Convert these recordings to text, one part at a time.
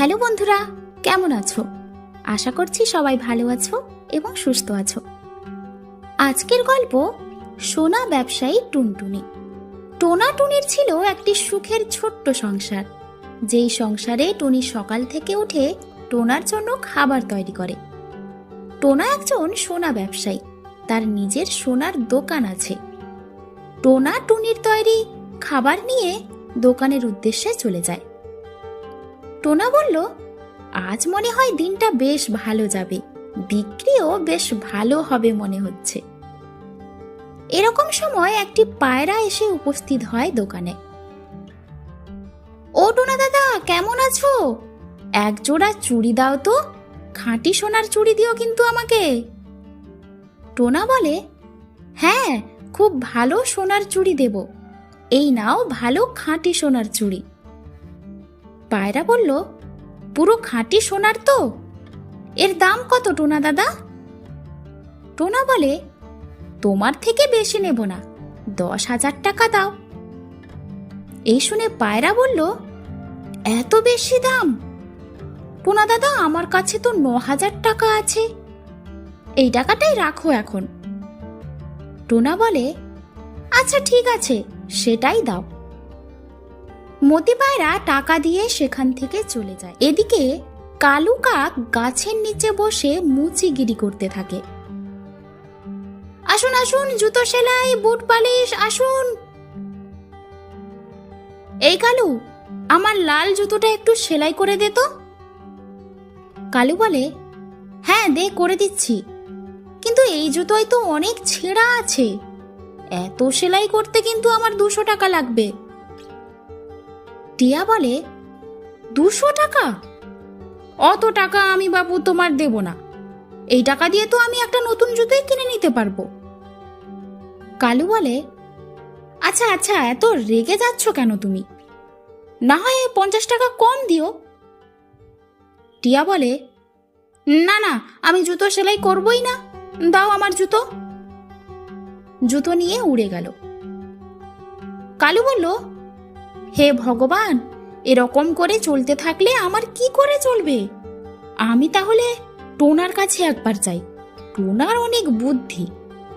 Hello বন্ধুরা, কেমন আছো? আশা করছি সবাই ভালো আছো এবং সুস্থ আছো। আজকের গল্প সোনা ব্যবসায়ী টুনটুনি। টোনা টুনির ছিল একটি সুখের ছোট্ট সংসার। যেই সংসারে টুনি সকাল থেকে উঠে টোনার জন্য খাবার তৈরি করে। টোনা একজন সোনা ব্যবসায়ী, তার নিজের সোনার দোকান আছে। টোনা টুনির তৈরি খাবার নিয়ে দোকানের উদ্দেশ্যে চলে যায়। টোনা বলল, আজ মনে হয় দিনটা বেশ ভালো যাবে। বিক্রিও বেশ ভালো হবে মনে হচ্ছে। এরকম সময় একটি পায়রা এসে উপস্থিত হয় দোকানে। ও টোনা দাদা, কেমন আছো? এক জোড়া চুড়ি দাও তো। খাঁটি সোনার চুড়ি দিও কিন্তু আমাকে। টোনা বলে হ্যাঁ খুব ভালো সোনার চুড়ি দেব। এই নাও ভালো খাঁটি সোনার চুড়ি। পায়রা বলল, পুরো খাঁটি সোনার তো? এর দাম কত টোনা দাদা? টোনা বলে, তোমার থেকে বেশি নেব না, দশ হাজার টাকা দাও। এই শুনে পায়রা বলল, এত বেশি দাম? টোনা দাদা, আমার কাছে তো ন হাজার টাকা আছে। এই টাকাটাই রাখো এখন। টোনা বলে আচ্ছা ঠিক আছে, সেটাই দাও। মতি পায়রা টাকা দিয়ে সেখান থেকে চলে যায়। এদিকে কালু কাক গাছের নিচে বসে মুচিগিরি করতে থাকে। আসুন আসুন, জুতো সেলাই, বুট পালিশ, আসুন। এই কালু, আমার লাল জুতোটা একটু সেলাই করে দে তো। কালু বলে হ্যাঁ দে, করে দিচ্ছি। কিন্তু এই জুতোয় তো অনেক ছেঁড়া আছে। এত সেলাই করতে কিন্তু আমার দুশো টাকা লাগবে। টিয়া বলে, দুশো টাকা? অত টাকা আমি বাবু তোমার দেব না। এই টাকা দিয়ে তো আমি একটা নতুন জুতোই কিনে নিতে পারব। কালু বলে আচ্ছা আচ্ছা এত রেগে যাচ্ছ কেন তুমি? না হয় পঞ্চাশ টাকা কম দিও। টিয়া বলে, না না, আমি জুতো সেলাই করবই না। দাও আমার জুতো। জুতো নিয়ে উড়ে গেল। কালু বলল হে ভগবান, এরকম করে চলতে থাকলে আমার কি করে চলবে? আমি তাহলে টোনার কাছে একবার যাই। টোনার অনেক বুদ্ধি,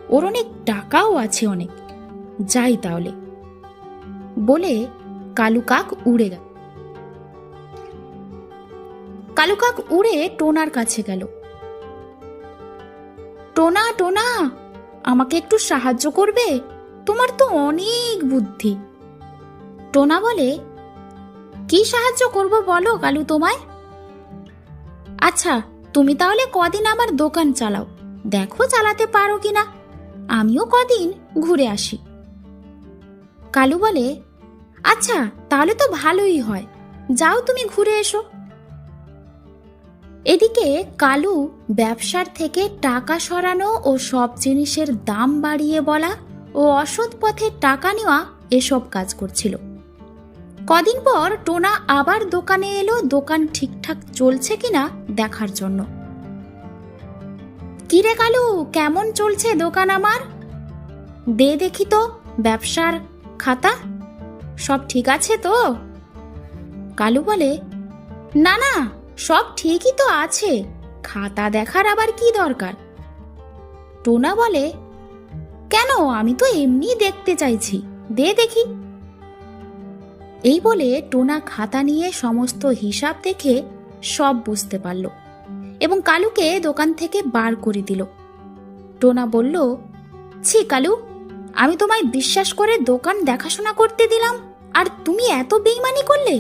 ওর অনেক টাকাও আছে অনেক। যাই তাহলে। বলে কালু কাক উড়ে গেল। কালু কাক উড়ে টোনার কাছে গেল। টোনা টোনা, আমাকে একটু সাহায্য করবে? তোমার তো অনেক বুদ্ধি। টোনা বলে, কি সাহায্য করব বলো কালু তোমায়? আচ্ছা তুমি তাহলে কদিন আমার দোকান চালাও। দেখো চালাতে পারো কিনা। আমিও কদিন ঘুরে আসি। কালু বলে আচ্ছা তাহলে তো ভালোই হয়। যাও তুমি ঘুরে এসো। এদিকে কালু ব্যবসার থেকে টাকা সরানো ও সব জিনিসের দাম বাড়িয়ে বলা ও অসৎ পথে টাকা নেওয়া এসব কাজ করছিল। কদিন পর টোনা আবার দোকানে এলো, দোকান ঠিকঠাক চলছে কিনা দেখার জন্য। কিরে কালু, কেমন চলছে দোকান আমার? দে দেখি তো, ব্যবসার খাতা। সব ঠিক আছে তো? কালু বলে, না না, সব ঠিকই তো আছে, খাতা দেখার আবার কি দরকার? টোনা বলে, কেন, আমি তো এমনি দেখতে চাইছি, দে দেখি। এই বলে টোনা খাতা নিয়ে সমস্ত হিসাব দেখে সব বুঝতে পারল এবং কালুকে দোকান থেকে বার করে দিল। টোনা বলল, ছি কালু, আমি তোমায় বিশ্বাস করে দোকান দেখাশোনা করতে দিলাম, আর তুমি এত বেইমানি করলে?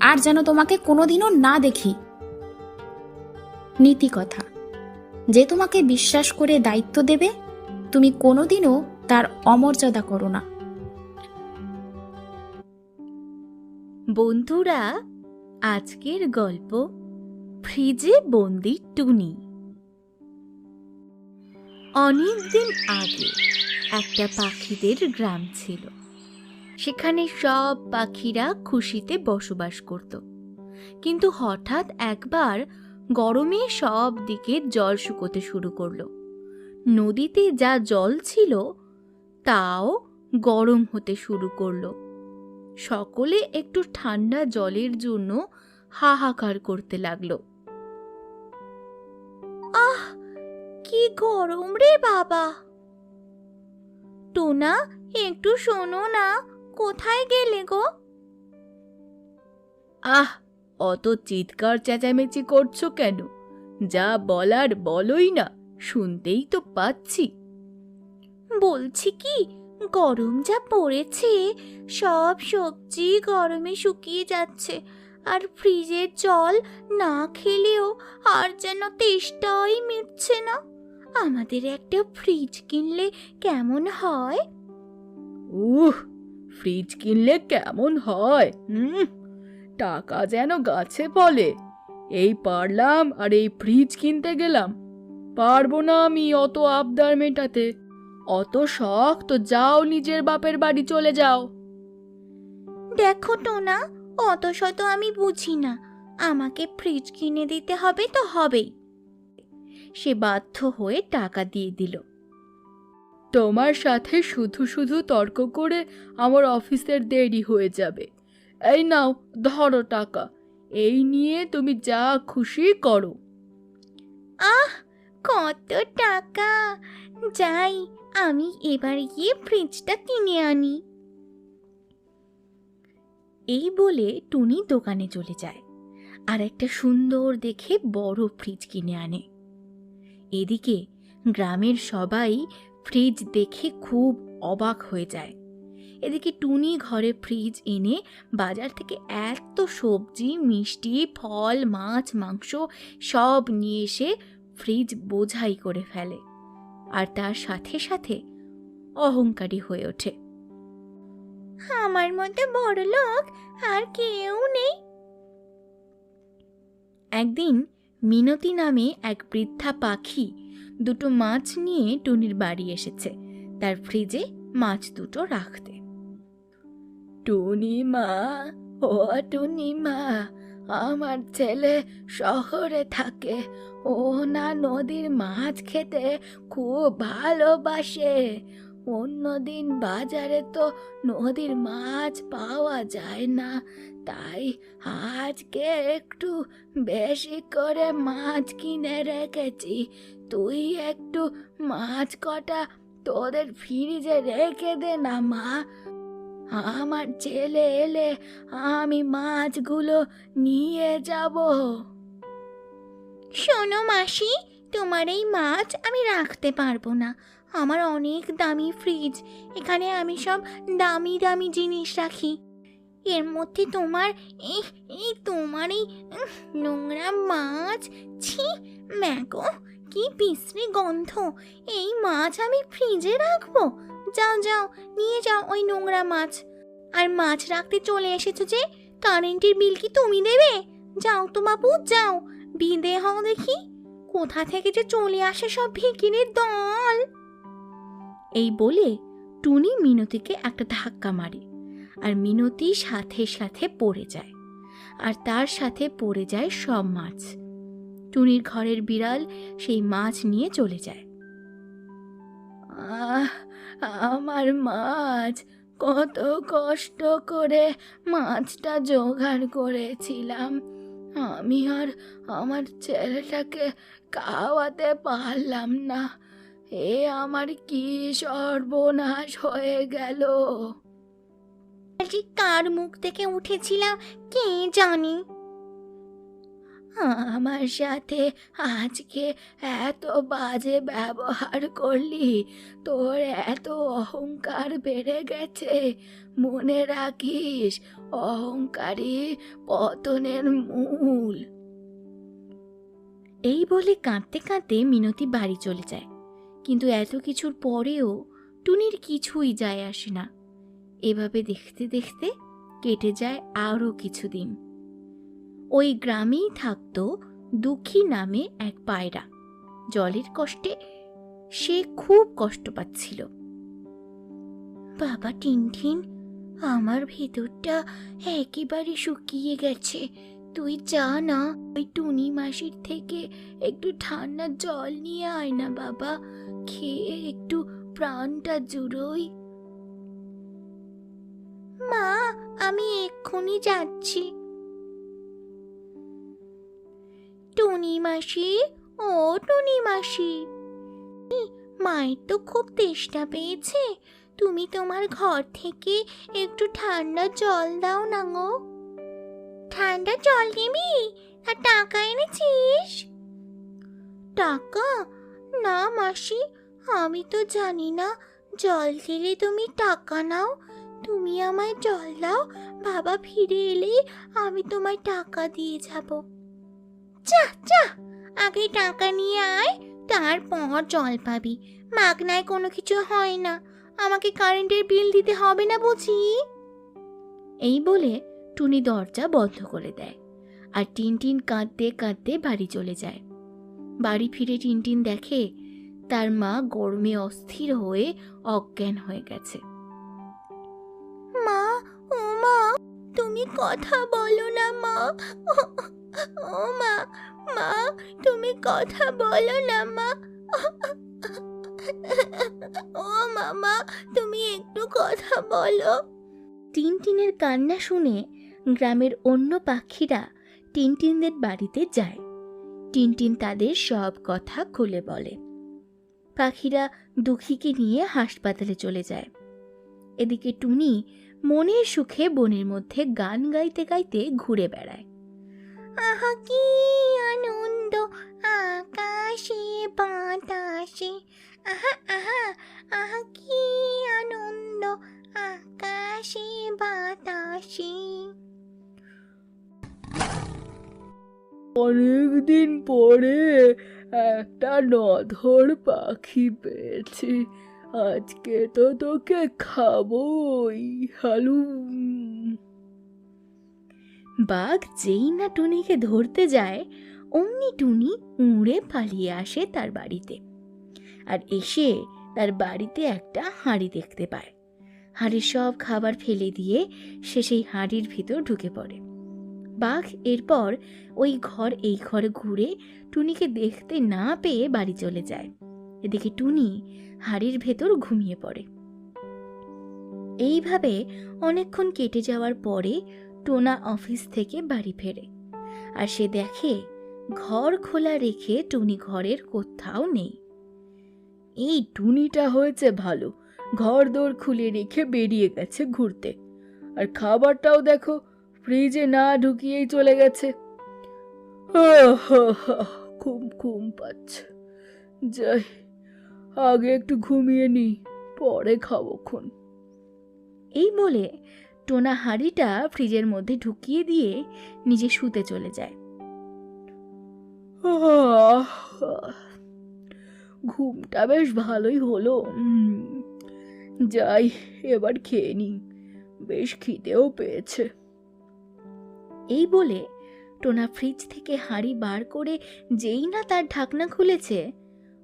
আর যেন তোমাকে কোনোদিনও না দেখি। নীতি কথা, যে তোমাকে বিশ্বাস করে দায়িত্ব দেবে, তুমি কোনোদিনও তার অমর্যাদা করো না। বন্ধুরা, আজকের গল্প ফ্রিজে বন্দি টুনি। অনেকদিন আগে একটা পাখিদের গ্রাম ছিল। সেখানে সব পাখিরা খুশিতে বসবাস করত। কিন্তু হঠাৎ একবার গরমে সব দিকে জল শুকোতে শুরু করল। নদীতে যা জল ছিল, তাও গরম হতে শুরু করল। সকলে একটু ঠান্ডা জলের জন্য হাহাকার করতে লাগল। আহ, কি গরম রে বাবা। টোনা, একটু শোনো না, কোথায় গেলে গো? আহ, অত চিৎকার চেঁচামেচি করছ কেন? যা বলার বলোই না, শুনতেই তো পাচ্ছি। বলছি কি গরম যা পড়েছে, সব সবজি গরমে শুকিয়ে যাচ্ছে। আর ফ্রিজের জল না খেলেও আর যেন তেষ্টাই মিটছে না। আমাদের একটা ফ্রিজ কিনলে কেমন হয়? উহ, ফ্রিজ কিনলে কেমন হয়? হুম, টাকা যেন গাছে ফলে এই পারলাম আর এই ফ্রিজ কিনতে গেলাম। পারব না আমি অত আবদার মেটাতে। অত শখ তো যাও নিজের বাপের বাড়ি চলে যাও। দেখো টোনা অত শত আমি বুঝি না। আমাকে ফ্রিজ কিনে দিতে হবে তো হবেই। সে বাধ্য হয়ে টাকা দিয়ে দিল। তোমার সাথে শুধু শুধু তর্ক করে আমার অফিসের দেরি হয়ে যাবে। এই নাও ধরো টাকা। এই নিয়ে তুমি যা খুশি করো। আহ কত টাকা। যাই আমি এবার গিয়ে ফ্রিজটা কিনে আনি। এই বলে টুনি দোকানে চলে যায় আর একটা সুন্দর দেখে বড় ফ্রিজ কিনে আনে। এদিকে গ্রামের সবাই ফ্রিজ দেখে খুব অবাক হয়ে যায়। এদিকে টুনি ঘরে ফ্রিজ এনে বাজার থেকে এত সবজি, মিষ্টি, ফল, মাছ, মাংস সব নিয়ে এসে ফ্রিজ বোঝাই করে ফেলে। আর তার সাথে সাথে অহংকারী হয়ে ওঠে। আমার মতো বড় লোক আর কেউ নেই। একদিন মিনতি নামে এক বৃদ্ধা পাখি দুটো মাছ নিয়ে টুনির বাড়ি এসেছে। তার ফ্রিজে মাছ দুটো রাখতে। টুনি মা, ও টুনি মা আমার ছেলে শহরে থাকে। ও না নদীর মাছ খেতে খুব ভালোবাসে। অন্যদিন বাজারে তো নদীর মাছ পাওয়া যায় না। তাই আজকে একটু বেশি করে মাছ কিনে রেখেছি। তুই একটু মাছ কটা তোদের ফ্রিজে রেখে দে না, মা। আমার ছেলে এলে আমি মাছগুলো নিয়ে যাব। শোনো মাসি, তোমার এই মাছ আমি রাখতে পারব না। আমার অনেক দামি ফ্রিজ এখানে আমি সব দামি দামি জিনিস রাখি। এর মধ্যে তোমার, এই এই তোমার এই নোংরা মাছ, ছি, ম্যাগো, কি বিশ্রী গন্ধ। এই মাছ আমি ফ্রিজে রাখব? যাও যাও, নিয়ে যাও ওই নোংরা মাছ। আর মাছ রাখতে চলে এসেছ যে, কারেন্টের বিল কি তুমি দেবে? যাও তো বাবু, যাও বিদে হও দেখি। কোথা থেকে যে চলে আসে সব ভিকিরির দল। এই বলে টুনি মিনতিকে একটা ধাক্কা মারে, আর মিনতি সাথে সাথে পড়ে যায়, আর তার সাথে পড়ে যায় সব মাছ। টুনির ঘরের বিড়াল সেই মাছ নিয়ে চলে যায়। আহ আমার মাছ, কত কষ্ট করে মাছটা জোগাড় করেছিলাম। আমি আর আমার ছেলেটাকে খাওয়াতে পারলাম না। এ আমার কি সর্বনাশ হয়ে গেল। কার মুখ থেকে উঠেছিলাম কে জানি। আমার সাথে আজকে এত বাজে ব্যবহার করলি, তোর এত অহংকার বেড়ে গেছে। মনে রাখিস অহংকারী পতনের মূল। এই বলে কাঁদতে কাঁদতে মিনতি বাড়ি চলে যায়। কিন্তু এত কিছুর পরেও টুনির কিছুই যায় আসে না। এভাবে দেখতে দেখতে কেটে যায় আরও কিছুদিন। ওই গ্রামেই থাকতো দুঃখী নামে এক পায়রা। জলের কষ্টে সে খুব কষ্ট পাচ্ছিল। বাবা টিনঠিন আমার ভেতরটা একেবারে শুকিয়ে গেছে। তুই যা না, ওই টুনি মাসির থেকে একটু ঠান্ডা জল নিয়ে আয় না বাবা, খেয়ে একটু প্রাণটা জুড়োই। মা, আমি এক্ষুনি যাচ্ছি। টুনি মাসি, ও টুনি মাসি। মায়ের তো খুব তেষ্টা পেয়েছে। তুমি তোমার ঘর থেকে একটু ঠান্ডা জল দাও না গো। ঠান্ডা জল নিবি আর টাকা এনেছিস? টাকা? না মাসি, আমি তো জানি না। জল দিলে তুমি টাকা নাও। তুমি আমায় জল দাও। বাবা ফিরে এলে আমি তোমায় টাকা দিয়ে যাব। যা যা। আগে টাকা নিয়ে আয়, তারপর জল পাবি। মাগনায় কোনো কিছু হয় না। আমাকে কারেন্টের বিল দিতে হবে না বুঝি? এই বলে টুনি দরজা বন্ধ করে দেয় আর টিনটিন কাঁদতে কাঁদতে বাড়ি চলে যায়। বাড়ি ফিরে টিনটিন দেখে তার মা গরমে অস্থির হয়ে অজ্ঞান হয়ে গেছে। তুমি কথা বলো না, মা। ও মা মা, তুমি কথা বলো না, মা। ও মামা তুমি একটু কথা বলো। টিনটিনের কান্না শুনে গ্রামের অন্য পাখিরা টিনটিনদের বাড়িতে যায়। টিনটিন তাদের সব কথা খুলে বলে। পাখিরা দুঃখীকে নিয়ে হাসপাতালে চলে যায়। এদিকে টুনি মনের সুখে বনের মধ্যে গান গাইতে গাইতে ঘুরে বেড়ায়। আহা, কি আনন্দ! আকাশে বাতাসে। আহা আহা আহা, কি আনন্দ! আকাশে বাতাসে। অনেকদিন পরে একটা নধর পাখি পেয়েছি। আজকে তো তোকে খাবোই, হালুম। বাঘ যেই না টুনিকে ধরতে যায়, অমনি টুনি উড়ে পালিয়ে আসে তার বাড়িতে। আর এসে তার বাড়িতে একটা হাঁড়ি দেখতে পায়। হাঁড়ির সব খাবার ফেলে দিয়ে সে সেই হাঁড়ির ভিতর ঢুকে পড়ে। বাঘ এরপর ওই ঘর এই ঘরে ঘুরে টুনিকে দেখতে না পেয়ে বাড়ি চলে যায়। এদিকে টুনি হাড়ির ভেতর ঘুমিয়ে পড়ে। এইভাবে অনেকক্ষণ কেটে যাওয়ার পরে টোনা অফিস থেকে বাড়ি ফেরে আর সে দেখে ঘর খোলা রেখে টুনি ঘরের কোথাও নেই। এই টুনিটা হয়েছে ভালো। ঘর দোর খুলে রেখে বেরিয়ে গেছে ঘুরতে। আর খাবারটাও দেখো, ফ্রিজে না ঢুকিয়েই চলে গেছে। ঘুম ঘুম পাচ্ছে। যাই আগে একটু ঘুমিয়ে নি পরে খাব খন এই বলে টোনা হাঁড়িটা ফ্রিজের মধ্যে ঢুকিয়ে দিয়ে নিজে শুতে চলে যায়। ঘুমটা বেশ ভালোই হলো যাই এবার খেয়ে নি বেশ খিদেও পেয়েছে। এই বলে টোনা ফ্রিজ থেকে হাঁড়ি বার করে যেই না তার ঢাকনা খুলেছে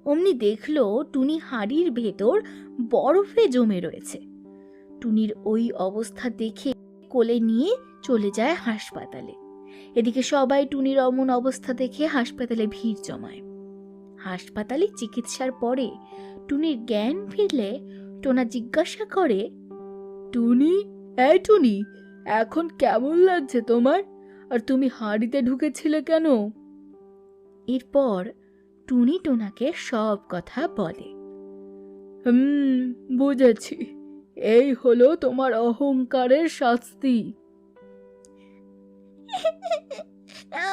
অমনি দেখল টুনি হাঁড়ির ভেতর বরফে জমে রয়েছে। টুনির ওই অবস্থা দেখে কোলে নিয়ে চলে যায় হাসপাতালে। এদিকে সবাই টুনির অমন অবস্থা দেখে হাসপাতালে ভিড় জমায়। হাসপাতালে চিকিৎসার পরে টুনির জ্ঞান ফিরলে টোনা জিজ্ঞাসা করে, টুনি, এই টুনি, এখন কেমন লাগছে তোমার? আর তুমি হাঁড়িতে ঢুকেছিলে কেন? এরপর টুনি টোনাকে সব কথা বলে। হুম বুঝেছি। এই হলো তোমার অহংকারের শাস্তি।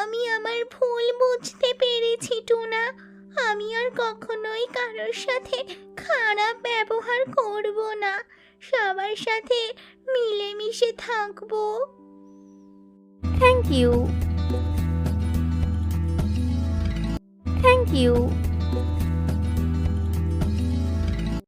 আমি আমার ভুল বুঝতে পেরেছি টুনা। আমি আর কখনোই কারোর সাথে খারাপ ব্যবহার করব না। সবার সাথে মিলেমিশে থাকব। Thank you thank you